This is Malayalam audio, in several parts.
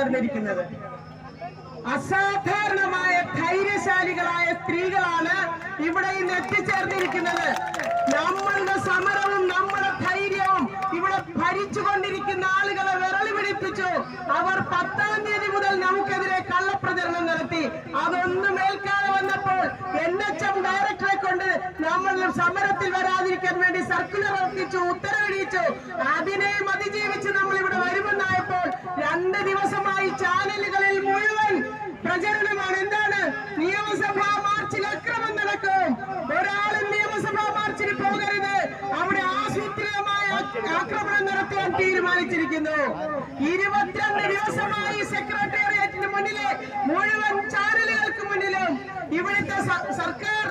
എത്തിച്ചേർന്നിരിക്കുന്നത് അസാധാരണമായ ധൈര്യശാലികളായ സ്ത്രീകളാണ് ഇവിടെ ഇന്ന് എത്തിച്ചേർന്നിരിക്കുന്നത്. നമ്മളുടെ സമരവും നമ്മുടെ ധൈര്യവും ഇവിടെ ഭരിച്ചുകൊണ്ടിരിക്കുന്ന ആളുകളെ വിരളി പിടിപ്പിച്ചു അവർ പത്താം തീയതി മുതൽ നമുക്കെതിരെ കള്ളപ്രചരണം നടത്തി. അതൊന്നും ഏൽക്കാതെ വന്നപ്പോൾ എൻ എച്ച് എം ഡയറക്ടറെ കൊണ്ട് നമ്മൾ സമരത്തിൽ വരാതിരിക്കാൻ വേണ്ടി സർക്കുലർ ഇറക്കിച്ചു ഉത്തരവിടിയിച്ചു. അതിനെയും അതിജീവിച്ച് നമ്മൾ ഇവിടെ വരുമെന്നായപ്പോൾ രണ്ട് ദിവസമായി ചാനലുകളിൽ മുഴുവൻ പ്രചരണമാണ്. എന്താണ്? നിയമസഭാ മാർച്ചിൽ അക്രമം നടക്കും. ഒരാളും നിയമസഭാ മാർച്ചിൽ പോകരുത്. അവിടെ ആസൂത്രിതമായ ആക്രമണം നടത്താൻ തീരുമാനിച്ചിരിക്കുന്നു. ഇരുപത്തിരണ്ട് ദിവസമായി സെക്രട്ടേറിയറ്റിന് മുന്നിലെ മുഴുവൻ ചാനലുകൾക്ക് മുന്നിലും ഇവിടുത്തെ സർക്കാർ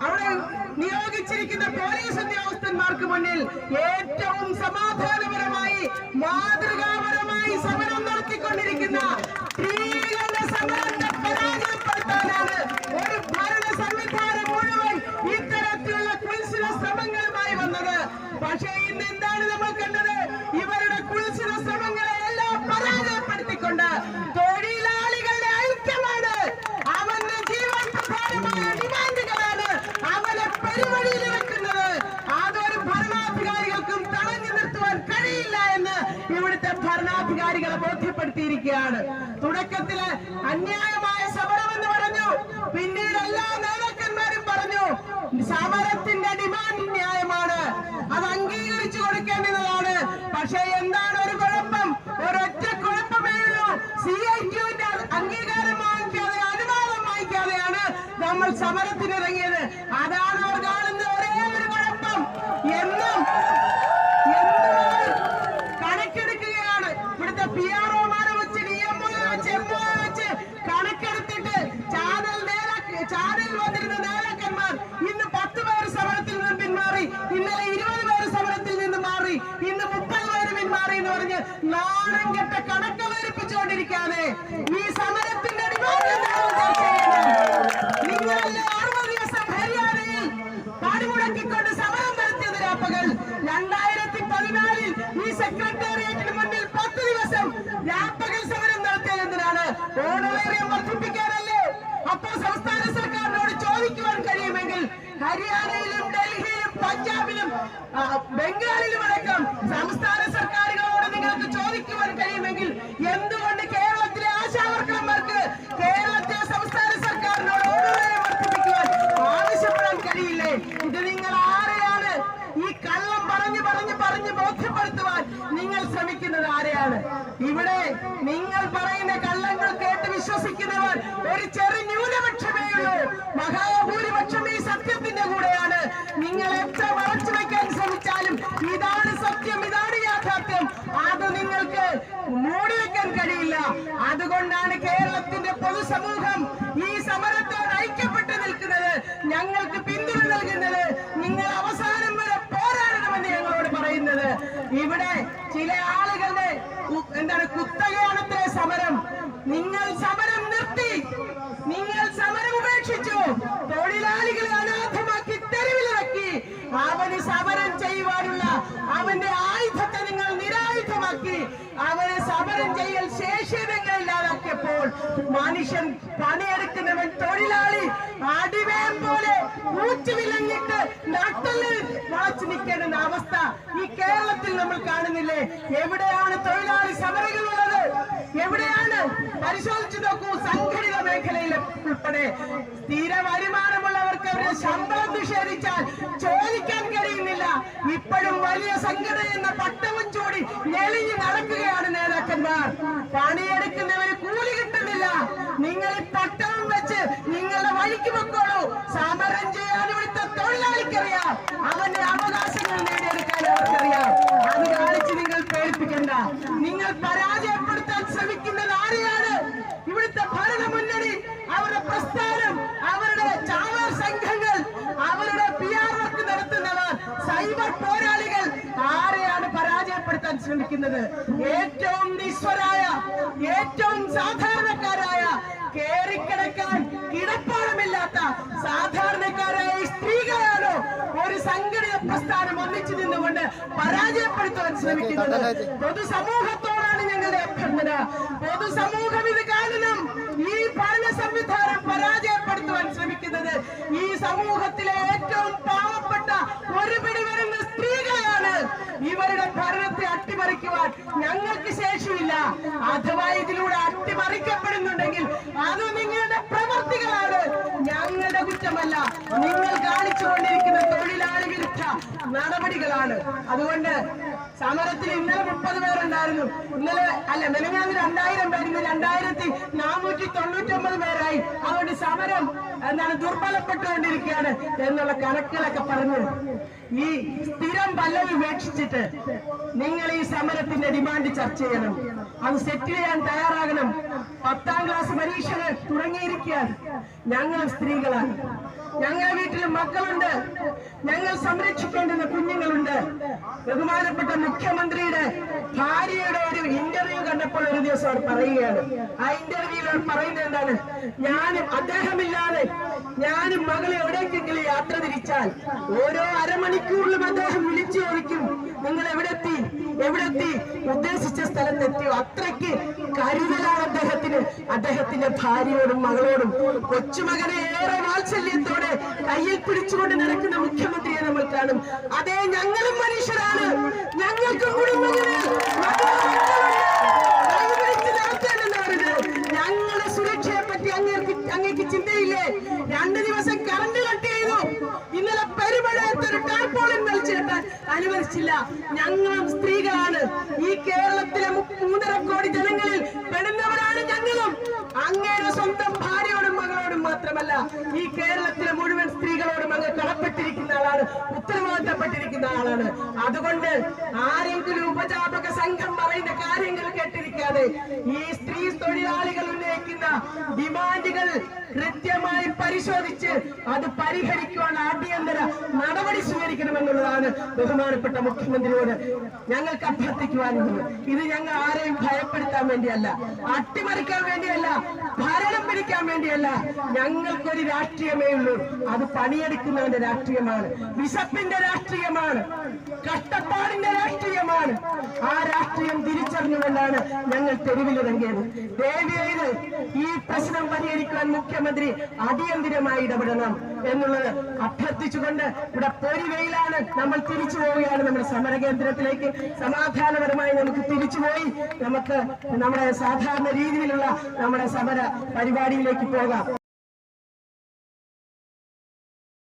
അവിടെ നിയോഗിച്ചിരിക്കുന്ന പോലീസ് ഉദ്യോഗസ്ഥന്മാർക്ക് മുന്നിൽ ഏറ്റവും സമാധാനപരമായി മാതൃകാപരമായി സമരം നടത്തിക്കൊണ്ടിരിക്കുന്ന ബോധ്യപ്പെടുത്തിയിരിക്കുകയാണ് തുടക്കത്തിൽ അന്യായമായ സമരം എന്ന് പറഞ്ഞു. പിന്നീട് എല്ലാ നേതാക്കന്മാരും പറഞ്ഞു സമരത്തിന്റെ ഡിമാൻഡ് ന്യായമാണ്. അത് അംഗീകരിച്ചു കൊടുക്കേണ്ടതാണ്. പക്ഷേ എന്താണ് ഒരു കുഴപ്പം? ഒരൊറ്റ കുഴപ്പമേ ഉള്ളൂ. സി ഐ ടിയുടെ അംഗീകാരം വാങ്ങിക്കാതെ അനുവാദം വാങ്ങിക്കാതെയാണ് നമ്മൾ സമരത്തിനിറങ്ങിയത് അതാണ് അവർ കാണുന്ന ഒരേ ഒരു കുഴപ്പം എന്നും എന്നും കണക്കെടുക്കുകയാണ് ഇവിടുത്തെ പി ആർ ഒമാരെ വെച്ച് ഡി എം വെച്ച് എം വെച്ച് കണക്കെടുത്തിട്ട് ചാനൽ നേതാക്ക ചാനലിൽ വന്നിരുന്ന നേതാക്കന്മാർ ഇന്ന് പത്ത് പേര് സമരത്തിൽ നിന്ന് പിന്മാറി ഇന്നലെ ഇരുപത് പേര് സമരത്തിൽ നിന്ന് മാറി ഇന്ന് മുപ്പത് പേര് പിന്മാറി എന്ന് പറഞ്ഞ് നാണം കെട്ട കണക്ക് വേരിപ്പിച്ചുകൊണ്ടിരിക്കാതെ ഈ സമരത്തിന്റെ ചെയ്യണം നിങ്ങളല്ലേ ദിവസം ഹരിയാനയിൽ കാടുമുടക്കിക്കൊണ്ട് സമരം നടത്തിയത് രാപ്പകൽ. രണ്ടായിരത്തി ഈ സെക്രട്ടേറിയറ്റിന് മുന്നിൽ പത്ത് ദിവസം രാപ്പകൽ സമരം നടത്തിയത് എന്തിനാണ്? ഓണവേറിയം വർദ്ധിപ്പിക്കാനല്ലേ? സംസ്ഥാന സർക്കാരിനോട് ചോദിക്കുവാൻ കഴിയുമെങ്കിൽ ഹരിയാനയിലും ഡൽഹിയിലും പഞ്ചാബിലും ബംഗാളിലും അടക്കം സംസ്ഥാന കേട്ട് വിശ്വസിക്കുന്നവർ ഒരു ചെറു ന്യൂനപക്ഷമേ അവന് സമരം ചെയ്യുവാനുള്ള അവന്റെ ആയുധത്തെ നിങ്ങൾ നിരായുധമാക്കി. അവന് സമരം ചെയ്യൽ ശേഷി നിങ്ങൾ ഇല്ലാതാക്കിയപ്പോൾ മനുഷ്യൻ പണിയെടുക്കുന്നവൻ തൊഴിലാളി അടിവേം പോലെ ഊച്ചുവിലങ്ങിട്ട് അവസ്ഥ ഈ കേരളത്തിൽ നമ്മൾ കാണുന്നില്ലേ? എവിടെയാണ് തൊഴിലാളി സമരങ്ങളുള്ളത്? എവിടെയാണ്? പരിശോധിച്ചു നോക്കൂ സംഘടിത മേഖലയിലെ ഉൾപ്പെടെ സ്ഥിര വരുമാനമുള്ളവർക്ക് അവരുടെ ശമ്പളം വലിയ എന്ന പട്ടവും ചൂടി ഞെളിഞ്ഞു നടക്കുകയാണ് നേതാക്കന്മാർ. പണിയെടുക്കുന്നവര് കൂലി കിട്ടുന്നില്ല. നിങ്ങൾ ഈ പട്ടവും വെച്ച് നിങ്ങളുടെ വഴിക്ക് വെക്കോളൂ സമരം ചെയ്യാൻ ഇവിടുത്തെ തൊഴിലാളിക്കറിയാം. അവന്റെ അവകാശങ്ങൾ നേടിയെടുക്കാൻ അവർക്കറിയാം. അത് കാണിച്ച് നിങ്ങൾ പേടിപ്പിക്കണ്ട. നിങ്ങൾ പരാജയപ്പെടുത്താൻ ശ്രമിക്കുന്നത് ഏറ്റവും നിസ്വരായ ഏറ്റവും സാധാരണക്കാരായ കേറിക്കിടക്കാൻ കിടപ്പാടമില്ലാത്ത സാധാരണക്കാരായ സ്ത്രീകളാണോ ഒരു സംഘടിത പ്രസ്ഥാനം ഒന്നിച്ചു നിന്നുകൊണ്ട് പരാജയപ്പെടുത്തുവാൻ ശ്രമിക്കുന്നത്. പൊതുസമൂഹത്തോടാണ് ഞങ്ങളുടെ അഭ്യർത്ഥന. പൊതുസമൂഹം ഇത് കാണണം ഈ ഭരണ സംവിധാനം പരാജയപ്പെടുത്തുവാൻ ശ്രമിക്കുന്നത്. ഈ സമൂഹത്തിലെ ഏറ്റവും പാവപ്പെട്ട ഒരുപിടി വരുന്ന സ്ത്രീകളാണ് ഇവരുടെ ഭരണത്തെ അട്ടിമറിക്കുവാൻ ഞങ്ങൾക്ക് ശേഷിയില്ല. അഥവാ ഇതിലൂടെ അട്ടിമറിക്കപ്പെടുന്നുണ്ടെങ്കിൽ അത് നിങ്ങളുടെ പ്രവർത്തികളാണ്. ഞങ്ങളുടെ കുറ്റമല്ല. നിങ്ങൾ കാണിച്ചുകൊണ്ടിരിക്കുന്ന തൊഴിലാളി വിരുദ്ധ നടപടികളാണ്. അതുകൊണ്ട് സമരത്തിൽ ഇന്നലെ മുപ്പത് പേരുണ്ടായിരുന്നു. ഇന്നലെ അല്ല മെനങ്ങാന്ന് രണ്ടായിരം പേര് ഇന്ന് രണ്ടായിരത്തി നാനൂറ്റി തൊണ്ണൂറ്റി ഒമ്പത് പേരായി. അതുകൊണ്ട് സമരം എന്താണ് ദുർബലപ്പെട്ടുകൊണ്ടിരിക്കുകയാണ് എന്നുള്ള കണക്കിലൊക്കെ പറഞ്ഞു ഈ സ്ഥിരം പല്ലവി ഉപേക്ഷിച്ചിട്ട് നിങ്ങൾ ഈ സമരത്തിന്റെ ഡിമാൻഡ് ചർച്ച ചെയ്യണം. അത് സെറ്റ് ചെയ്യാൻ തയ്യാറാകണം. പത്താം ക്ലാസ് പരീക്ഷകൾ തുടങ്ങിയിരിക്കുകയാണ്. ഞങ്ങൾ സ്ത്രീകളാണ്. മക്കളുണ്ട്. ഞങ്ങൾ സംരക്ഷിക്കേണ്ടുന്ന കുഞ്ഞുങ്ങളുണ്ട്. ബഹുമാനപ്പെട്ട മുഖ്യമന്ത്രിയുടെ ഭാര്യയുടെ ഒരു ഇന്റർവ്യൂ കണ്ടപ്പോൾ ഒരു ദിവസം അവർ പറയുകയാണ്. ആ ഇന്റർവ്യൂവിൽ അവർ പറയുന്നത് എന്താണ്? ഞാനും അദ്ദേഹമില്ലാതെ ഞാനും മകളെ എവിടേക്കെങ്കിലും യാത്ര തിരിച്ചാൽ ഓരോ അരമണിക്കൂറിലും അദ്ദേഹം വിളിച്ചു ചോദിക്കും നിങ്ങൾ എവിടെത്തി? എവിടെത്തി? ഉദ്ദേശിച്ച സ്ഥലത്തെത്തിയോ അത്രയ്ക്ക് കരുതലാണ് അദ്ദേഹത്തിന്. അദ്ദേഹത്തിന്റെ ഭാര്യയോടും മകളോടും കൊച്ചുമകനെ ഏറെ വാത്സല്യത്തോടെ കയ്യിൽ പിടിച്ചുകൊണ്ട് നടക്കുന്ന മുഖ്യമന്ത്രിയെ നമ്മൾ കാണും. അതേ ഞങ്ങളും മനുഷ്യരാണ്. ഞങ്ങൾക്കും കുടുംബങ്ങളിൽ അനുവദിച്ചില്ല. ഞങ്ങളും സ്ത്രീകളാണ്. ഈ കേരളത്തിലെ മൂന്നര കോടി ജനങ്ങളിൽ പെടുന്നവരാണ് ഞങ്ങളും. അങ്ങയുടെ സ്വന്തം ഭാര്യയോടും മകളോടും മാത്രമല്ല ഈ കേരളത്തിലെ മുഴുവൻ സ്ത്രീകളോടും അങ്ങ് കടപ്പെട്ടിരിക്കുന്ന ആളാണ്. ഉത്തരവാദിത്തപ്പെട്ടിരിക്കുന്ന ആളാണ്. അതുകൊണ്ട് ആരെങ്കിലും ഉപജാപക സംഘം പറയുന്ന കാര്യങ്ങൾ കേട്ടിരിക്കാതെ ഈ സ്ത്രീ തൊഴിലാളികൾ ഉന്നയിക്കുന്ന ഡിമാൻഡുകൾ കൃത്യമായി പരിശോധിച്ച് അത് പരിഹരിക്കുവാൻ അടിയന്തര നടപടി സ്വീകരിക്കണമെന്നുള്ളതാണ് ബഹുമാനപ്പെട്ട മുഖ്യമന്ത്രിയോട് ഞങ്ങൾക്ക് അഭ്യർത്ഥിക്കുവാനുള്ളത് ഇത് ഞങ്ങൾ ആരെയും ഭയപ്പെടുത്താൻ വേണ്ടിയല്ല അട്ടിമറിക്കാൻ വേണ്ടിയല്ല ഭരണം പിടിക്കാൻ വേണ്ടിയല്ല. ഞങ്ങൾക്കൊരു രാഷ്ട്രീയമേ ഉള്ളൂ. അത് പണിയെടുക്കുന്നവന്റെ രാഷ്ട്രീയമാണ്. വിശപ്പിന്റെ രാഷ്ട്രീയമാണ്. കഷ്ടപ്പാടിന്റെ രാഷ്ട്രീയമാണ്. ആ രാഷ്ട്രീയം തിരിച്ചറിഞ്ഞുകൊണ്ടാണ് ഞങ്ങൾ തെരുവിലിറങ്ങിയത് ദേവിയത് ഈ പ്രശ്നം പരിഹരിക്കാൻ മുഖ്യമന്ത്രി അടിയന്തിരമായി ഇടപെടണം. എന്നുള്ളത് അഭ്യർത്ഥിച്ചുകൊണ്ട് ഇവിടെ പൊരിവെയിലാണ് നമ്മൾ തിരിച്ചു പോവുകയാണ്. നമ്മുടെ സമരകേന്ദ്രത്തിലേക്ക് സമാധാനപരമായി നമുക്ക് തിരിച്ചുപോയി നമുക്ക് നമ്മുടെ സാധാരണ രീതിയിലുള്ള നമ്മുടെ സമര പരിപാടിയിലേക്ക് പോകാം.